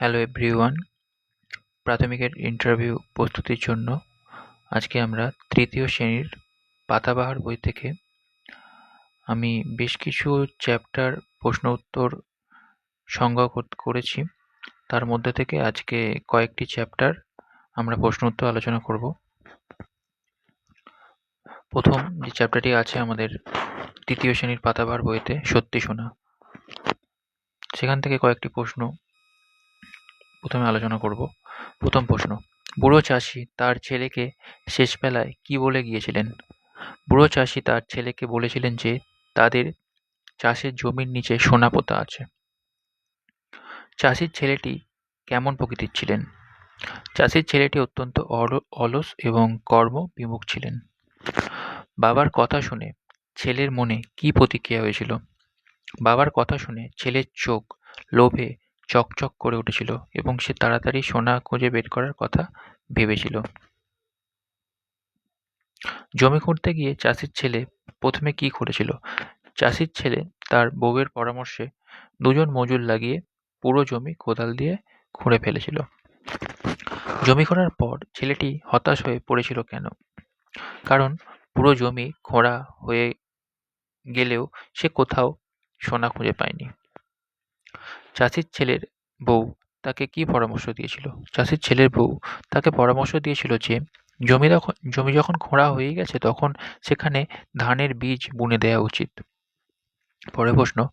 Hello everyone প্রাথমিকের interview প্রস্তুতির জন্য আজকে আমরা তৃতীয় শ্রেণির পাতাবাহার বই থেকে আমি বেশ কিছু চ্যাপ্টার প্রশ্ন উত্তর সংগ্রহ কর- করেছি। তার মধ্যে থেকে আজকে কয়েকটি চ্যাপ্টার আমরা প্রশ্ন উত্তর আলোচনা করব। প্রথম যে চ্যাপ্টারটি আছে আমাদের তৃতীয় শ্রেণির পাতাবাহার বইতে সত্যি শোনা। সেখান থেকে কয়েকটি প্রশ্ন প্রথমে আলোচনা করব। প্রথম প্রশ্ন, বুড়ো চাষি তার ছেলেকে শেষবেলায় কি বলে গিয়েছিলেন? বুড়ো চাষি তার ছেলেকে বলেছিলেন যে, তাদের চাষের জমির নিচে সোনা পোতা আছে। চাষির ছেলেটি কেমন প্রকৃতির ছিলেন? চাষির ছেলেটি অত্যন্ত অল- অলস এবং কর্ম বিমুখ ছিলেন। বাবার কথা শুনে ছেলের মনে কি প্রতিক্রিয়া হয়েছিল? বাবার কথা শুনে ছেলের চোখ লোভে চকচক করে উঠেছিল এবং সে তাড়াতাড়ি সোনা খুঁজে বের করার কথা ভেবেছিল। জমি খুঁড়তে গিয়ে চাষির ছেলে প্রথমে কি করেছিল চাষির ছেলে তার বউয়ের পরামর্শে দুজন মজুর লাগিয়ে পুরো জমি কোদাল দিয়ে খুঁড়ে ফেলেছিল। জমি খোঁড়ার পর ছেলেটি হতাশ হয়ে পড়েছিল কেন? কারণ পুরো জমি খোঁড়া হয়ে গেলেও সে কোথাও সোনা খুঁজে পায়নি। চাষির ছেলের বউ তাকে কি পরামর্শ দিয়েছিল? চাষির ছেলের বউ তাকে পরামর্শ দিয়েছিল যে, জমি যখন জমি যখন খোঁড়া হয়ে গেছে তখন সেখানে ধানের বীজ বুনে দেওয়া উচিত। পরের প্রশ্ন,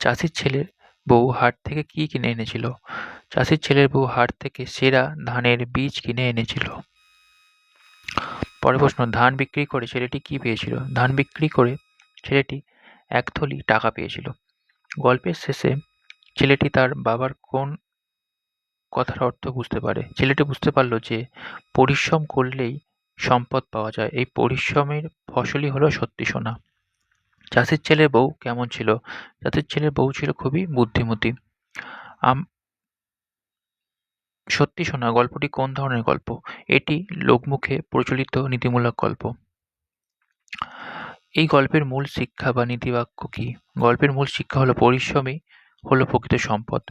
চাষির ছেলের বউ হাট থেকে কি কিনে এনেছিল? চাষির ছেলের বউ হাট থেকে সেরা ধানের বীজ কিনে এনেছিল। পরের প্রশ্ন, ধান বিক্রি করে ছেলেটি কি পেয়েছিল? ধান বিক্রি করে ছেলেটি এক থলি টাকা পেয়েছিল। গল্পের শেষে ছেলেটি তার বাবার কোন কথার অর্থ বুঝতে পারে? ছেলেটি বুঝতে পারল যে, পরিশ্রম করলেই সম্পদ পাওয়া যায়। এই পরিশ্রমের ফসলই হলো সত্যি সোনা। চাষির ছেলের বউ কেমন ছিল? চাষির ছেলের বউ ছিল খুবই বুদ্ধিমতী। আম, সত্যি শোনা গল্পটি কোন ধরনের গল্প? এটি লোকমুখে প্রচলিত নীতিমূলক গল্প। এই গল্পের মূল শিক্ষা বা নীতিবাক্য কি? গল্পের মূল শিক্ষা হলো পরিশ্রমই হলো প্রকৃত সম্পদ।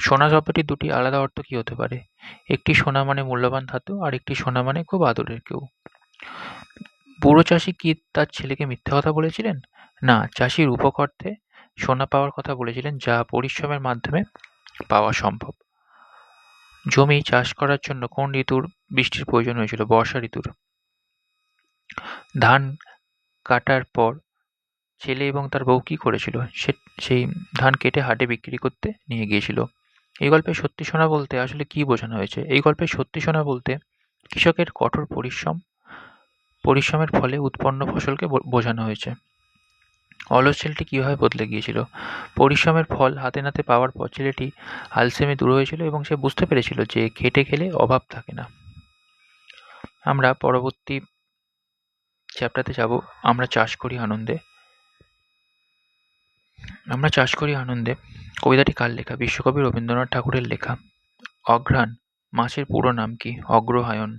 সোনা শব্দটির দুটি আলাদা অর্থ কি হতে পারে? একটি সোনা মানে মূল্যবান ধাতু, আর একটি সোনা মানে খুব আদরের কেউ। বুড়ো চাষি কি তার ছেলেকে মিথ্যে কথা বলেছিলেন? না, চাষির উপকর্তে সোনা পাওয়ার কথা বলেছিলেন, যা পরিশ্রমের মাধ্যমে পাওয়া সম্ভব। জমি চাষ করার জন্য কোন ঋতুর বৃষ্টির প্রয়োজন হয়েছিল? বর্ষা ঋতুর। ধান কাটার পর ছেলে এবং তার বউ কী করেছিল? সে, সেই ধান কেটে হাটে বিক্রি করতে নিয়ে গিয়েছিল। এই গল্পে সত্যি শোনা বলতে আসলে কি বোঝানো হয়েছে? এই গল্পে সত্যি শোনা বলতে কৃষকের কঠোর পরিশ্রম, পরিশ্রমের ফলে উৎপন্ন ফসলকে বোঝানো হয়েছে। অলস ছেলেটি কীভাবে বদলে গিয়েছিল? পরিশ্রমের ফল হাতে নাতে পাওয়ার পর ছেলেটি আলসেমি দূর হয়েছিল এবং সে বুঝতে পেরেছিল যে খেটে খেলে অভাব থাকে না। আমরা পরবর্তী চ্যাপ্টারতে যাব। আমরা চাষ করি আনন্দে। আমরা চাষ করি আনন্দে। কবিতাটি কার লেখা? বিশ্বকবি রবীন্দ্রনাথ ঠাকুরের লেখা। অঘ্রাণ, মাসের পুরো নাম কি? অগ্রহায়ণ।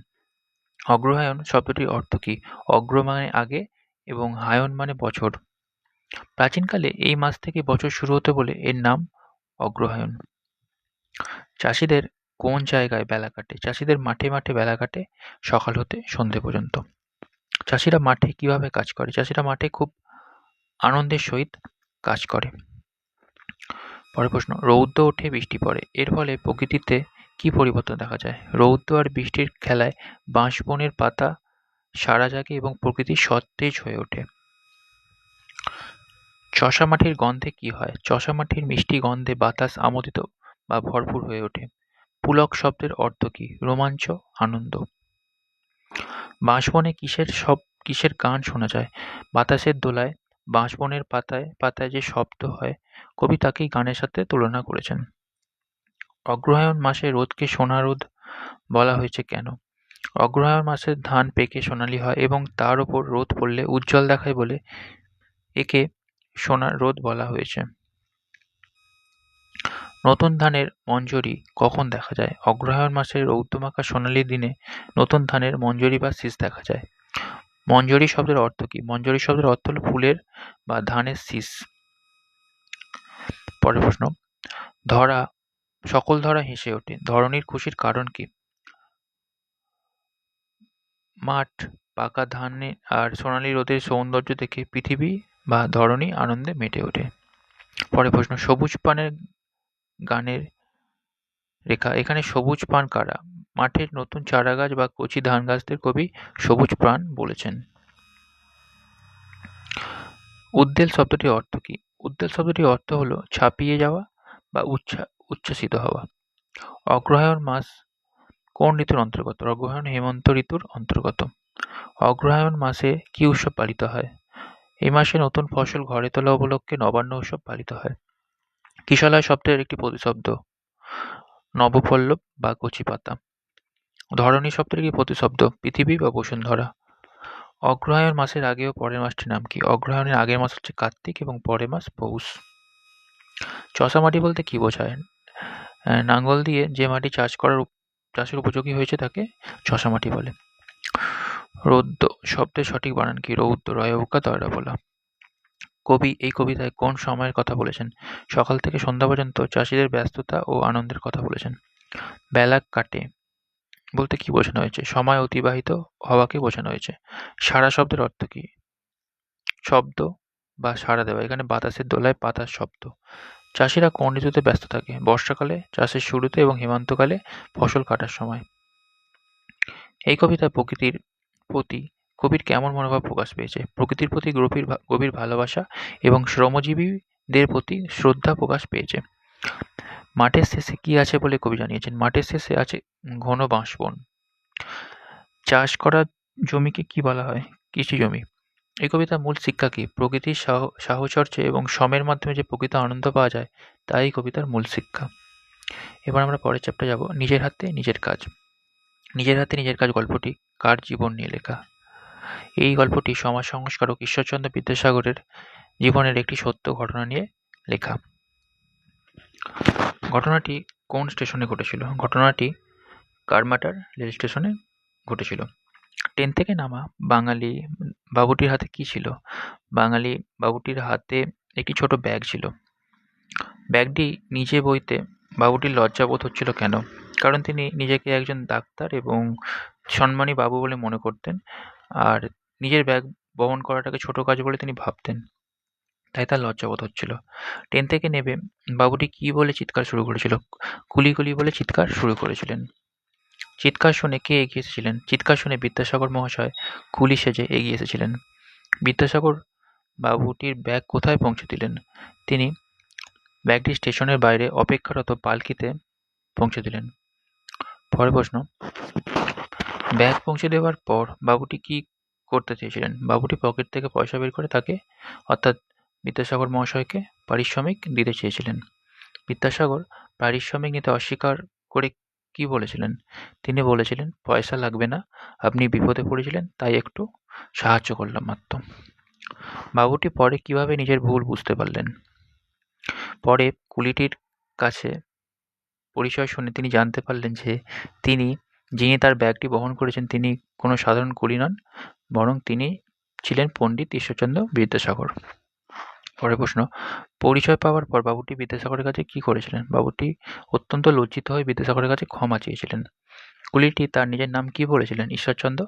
অগ্রহায়ণ শব্দটির অর্থ কি? অগ্র মানে আগে এবং হায়ন মানে বছর। প্রাচীনকালে এই মাস থেকে বছর শুরু হতে বলে এর নাম অগ্রহায়ণ। চাষিদের কোন জায়গায় বেলা কাটে? চাষিদের মাঠে মাঠে বেলা কাটে, সকাল হতে সন্ধে পর্যন্ত। চাষিরা মাঠে কীভাবে কাজ করে? চাষিরা মাঠে খুব আনন্দের সহিত কাজ করে। পরের প্রশ্ন, রৌদ্র ওঠে, বৃষ্টি পড়ে। এর ফলে প্রকৃতিতে কি পরিবর্তন দেখা যায়? রৌদ্র আর বৃষ্টির খেলায় বাঁশবনের পাতা সারা জাগে এবং প্রকৃতি সতেজ হয়ে ওঠে। চষা মাটির গন্ধে কি হয়? চষা মাটির মিষ্টি গন্ধে বাতাস আমোদিত বা ভরপুর হয়ে ওঠে। পুলক শব্দের অর্থ কি? রোমাঞ্চ, আনন্দ। বাঁশবনে কিসের সব কিসের গান শোনা যায়? বাতাসের দোলায় বাঁশবনের পাতায় পাতায় যে শব্দ হয়, কবি তাকেই গানের সাথে তুলনা করেছেন। অগ্রহায়ণ মাসে রোদকে সোনা রোদ বলা হয়েছে কেন? অগ্রহায়ণ মাসে ধান পেকে সোনালি হয় এবং তার ওপর রোদ পড়লে উজ্জ্বল দেখায় বলে একে সোনার রোদ বলা হয়েছে। নতুন ধানের মঞ্জরি কখন দেখা যায়? অগ্রহায়ণ মাসের রৌদ্রমাখা সোনালি দিনে নতুন ধানের মঞ্জরি বা শীষ দেখা যায়। মঞ্জরি শব্দের অর্থ কি? মঞ্জরি শব্দের অর্থ হলো ফুলের বা ধানের শীষ। পরের প্রশ্ন, ধরা, সকল ধরা হেসে ওঠে। ধরনীর খুশির কারণ কি? মাঠ, পাকা ধানে আর সোনালি রোদের সৌন্দর্য দেখে পৃথিবী বা ধরনী আনন্দে মেটে ওঠে। পরে প্রশ্ন, সবুজ পানের গানের রেখা, এখানে সবুজ পান কারা? মাঠের নতুন চারা গাছ বা কচি ধান গাছদের কবি সবুজ প্রাণ বলেছেন। উদ্দেল শব্দটির অর্থ কি? উদ্দেল শব্দটির অর্থ হলো ছাপিয়ে যাওয়া বা উচ্ছা উচ্ছ্বাসিত হওয়া। অগ্রহায়ণ মাস কোন ঋতুর অন্তর্গত? অগ্রহায়ণ হেমন্ত ঋতুর অন্তর্গত। অগ্রহায়ণ মাসে কি উৎসব পালিত হয়? এই মাসে নতুন ফসল ঘরে তোলা উপলক্ষে নবান্ন উৎসব পালিত হয়। কিশলয় শব্দের একটি প্রতিশব্দ, নবপল্লব বা কচি পাতা ধরণী শব্দের কি প্রতিশব্দ? পৃথিবী বা বসুন্ধরা? অগ্রহায়ণ মাসের আগে ও পরের মাসটির নাম কি? অগ্রহায়ণের আগের মাস হচ্ছে কার্তিক এবং পরের মাস পৌষ। চষা মাটি বলতে কি বোঝায়? নাঙ্গল দিয়ে যে মাটি চাষ করার চাষের উপযোগী হয়েছে তাকে চষা মাটি বলে। রৌদ্র শব্দের সঠিক বানান কি? রৌদ্র রয়বকা দয়রা বলা কবি এই কবিতায় কোন সময়ের কথা বলেছেন? সকাল থেকে সন্ধ্যা পর্যন্ত চাষিদের ব্যস্ততা ও আনন্দের কথা বলেছেন। বেলা কাটে। বলতে কি বোঝানো হয়েছে? সময় অতিবাহিত হওয়াকে বোঝানো হয়েছে। সারা শব্দের অর্থ কি? শব্দ বা সাড়া দেওয়া। এখানে বাতাসের দোলায় পাতার শব্দ। চাষিরা কোন ঋতুতে ব্যস্ত থাকে? বর্ষাকালে, চাষের শুরুতে এবং হেমন্তকালে ফসল কাটার সময়। এই কবিতায় প্রকৃতির প্রতি কবির কেমন মনোভাব প্রকাশ পেয়েছে? প্রকৃতির প্রতি গভীর গভীর ভালোবাসা এবং শ্রমজীবীদের প্রতি শ্রদ্ধা প্রকাশ পেয়েছে। মাঠের শেষে কি আছে বলে কবি জানিয়েছেন? মাঠের শেষে আছে ঘন বাঁশবন। চাষ করা জমিকে কি বলা হয়? কৃষি জমি। এই কবিতার মূল শিক্ষা কি? প্রকৃতির সাহ- সাহচর্য এবং শ্রমের মাধ্যমে যে প্রকৃত আনন্দ পাওয়া যায়, তাই কবিতার মূল শিক্ষা। এবার আমরা পরের চ্যাপ্টার যাব। নিজের হাতে নিজের কাজ। নিজের হাতে নিজের কাজ গল্পটি কার জীবন নিয়ে লেখা? এই গল্পটি সমাজ সংস্কারক ঈশ্বরচন্দ্র বিদ্যাসাগরের জীবনের একটি সত্য ঘটনা নিয়ে লেখা। ঘটনাটি কোন স্টেশনে ঘটেছিল? ঘটনাটি কারমাটার রেল স্টেশনে ঘটেছিল। ট্রেন থেকে নামা বাঙালি বাবুটির হাতে কি ছিল? বাঙালি বাবুটির হাতে একটি ছোট ব্যাগ ছিল। ব্যাগটি নিজে বইতে বাবুটির লজ্জাবোধ হচ্ছিল কেন? কারণ তিনি নিজেকে একজন ডাক্তার এবং সম্মানী বাবু বলে মনে করতেন, আর নিজের ব্যাগ বহন করাটাকে ছোট কাজ বলে তিনি ভাবতেন। তাই তার লজ্জাবোধ হচ্ছিল। ট্রেন থেকে নেমে বাবুটি কি বলে চিৎকার শুরু করেছিল? কুলি কুলি বলে চিৎকার শুরু করেছিলেন। চিৎকার শুনে কে এগিয়ে এসেছিলেন? চিৎকার শুনে বিদ্যাসাগর মহাশয় কুলি সেজে এগিয়ে এসেছিলেন। বিদ্যাসাগর বাবুটির ব্যাগ কোথায় পৌঁছে দিলেন? তিনি ব্যাগটি স্টেশনের বাইরে অপেক্ষারত পালকিতে পৌঁছে দিলেন। পরের প্রশ্ন, ব্যাগ পৌঁছে দেওয়ার পর বাবুটি কি করতে চেয়েছিলেন? বাবুটি পকেট থেকে পয়সা বের করে তাকে, অর্থাৎ বিদ্যাসাগর মহাশয়কে পারিশ্রমিক দিতে চেয়েছিলেন। বিদ্যাসাগর পারিশ্রমিক নিতে অস্বীকার করে কি বলেছিলেন? তিনি বলেছিলেন, পয়সা লাগবে না, আপনি বিপদে পড়েছিলেন, তাই একটু সাহায্য করলাম মাত্র। বাবুটি পরে কীভাবে নিজের ভুল বুঝতে পারলেন? পরে কুলিটির কাছে পরিচয় শুনে তিনি জানতে পারলেন যে তিনি, যিনি তার ব্যাগটি বহন করেছেন, তিনি কোনো সাধারণ কুলি নন, বরং তিনি ছিলেন পণ্ডিত ঈশ্বরচন্দ্র বিদ্যাসাগর। পরের প্রশ্ন, পরিচয় পাওয়ার পর বাবুটি বিদ্যাসাগরের কাছে কি করেছিলেন? বাবুটি অত্যন্ত লজ্জিত হয়ে বিদ্যাসাগরের কাছে ক্ষমা চেয়েছিলেন। কুলিটি তার নিজের নাম কি বলেছিলেন? ঈশ্বরচন্দ্র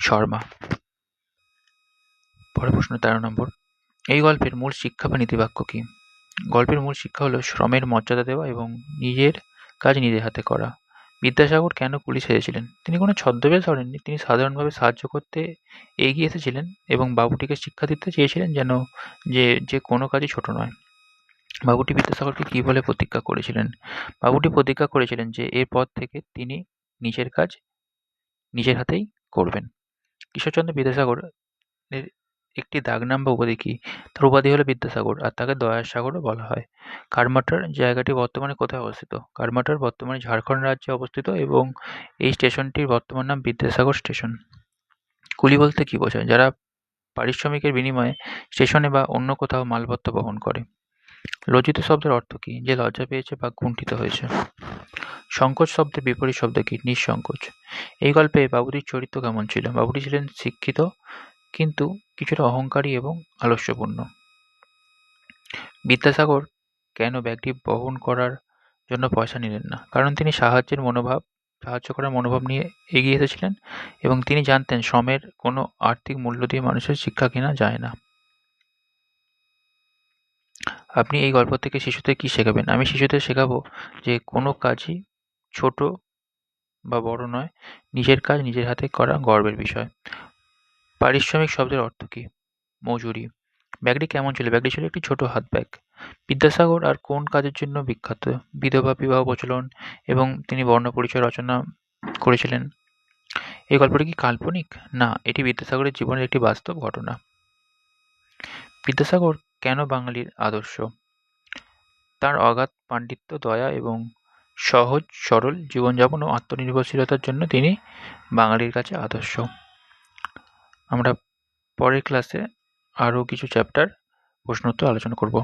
শর্মা। পরের প্রশ্ন, তেরো নম্বর, এই গল্পের মূল শিক্ষা বা নীতিবাক্য কি? গল্পের মূল শিক্ষা হলো শ্রমের মর্যাদা দেওয়া এবং নিজের কাজ নিজের হাতে করা। বিদ্যাসাগর কেন কুলি সেজেছিলেন তিনি কোনো ছদ্মবেশ ধরেননি। তিনি সাধারণভাবে সাহায্য করতে এগিয়ে এসেছিলেন এবং বাবুটিকে শিক্ষা দিতে চেয়েছিলেন যেন যে যে কোনো কাজই ছোট নয়। বাবুটি বিদ্যাসাগরকে কী বলে প্রতিজ্ঞা করেছিলেন? বাবুটি প্রতিজ্ঞা করেছিলেন যে এরপর থেকে তিনি নিজের কাজ নিজের হাতেই করবেন। ঈশ্বরচন্দ্র বিদ্যাসাগর একটি দাগনাম বা উপাধি কি? তার উপাধি হলো বিদ্যাসাগর, আর তাকে দয়ার সাগরও বলা হয়। কারমাটার জায়গাটি বর্তমানে কোথায় অবস্থিত? কারমাটার বর্তমানে ঝাড়খণ্ড রাজ্যে অবস্থিত এবং এই স্টেশনটির বর্তমান নাম বিদ্যাসাগর স্টেশন। কুলি বলতে কি বোঝায়? যারা পারিশ্রমিকের বিনিময়ে স্টেশনে বা অন্য কোথাও মালপত্র বহন করে। লজ্জিত শব্দের অর্থ কি? যে লজ্জা পেয়েছে বা কুণ্ঠিত হয়েছে। সংকোচ শব্দের বিপরীত শব্দ কি? নিঃসংকোচ। এই গল্পে বাবুটির চরিত্র কেমন ছিল? বাবুটি ছিলেন শিক্ষিত কিন্তু কিছুটা অহংকারী এবং আলস্যপূর্ণ। বিদ্যাসাগর, কেন ব্যাগটি বহন করার জন্য পয়সা নিলেন না? কারণ তিনি সাহায্যের মনোভাব, সাহায্য করার মনোভাব নিয়ে এগিয়ে এসেছিলেন এবং তিনি জানতেন শ্রমের কোনো আর্থিক মূল্য দিয়ে মানুষের শিক্ষা কেনা যায় না। আপনি এই গল্প থেকে শিশুদের কী শেখাবেন? আমি শিশুদের শেখাবো যে কোনো কাজই ছোট বা বড় নয়, নিজের কাজ নিজের হাতে করা গর্বের বিষয়। পারিশ্রমিক শব্দের অর্থ কী? মজুরি। ব্যাগটি কেমন ছিল? ব্যাগটি ছিল একটি ছোট হাত ব্যাগ। বিদ্যাসাগর আর কোন কাজের জন্য বিখ্যাত? বিধবা বিবাহ প্রচলন এবং তিনি বর্ণপরিচয় রচনা করেছিলেন। এই গল্পটি কি কাল্পনিক? না, এটি বিদ্যাসাগরের জীবনের একটি বাস্তব ঘটনা। বিদ্যাসাগর কেন বাঙালির আদর্শ? তার অগাধ পাণ্ডিত্য, দয়া এবং সহজ, সরল জীবনযাপন ও আত্মনির্ভরশীলতার জন্য তিনি বাঙালির কাছে আদর্শ। আমরা পরের ক্লাসে আরও কিছু চ্যাপ্টার প্রশ্নোত্তর আলোচনা করব।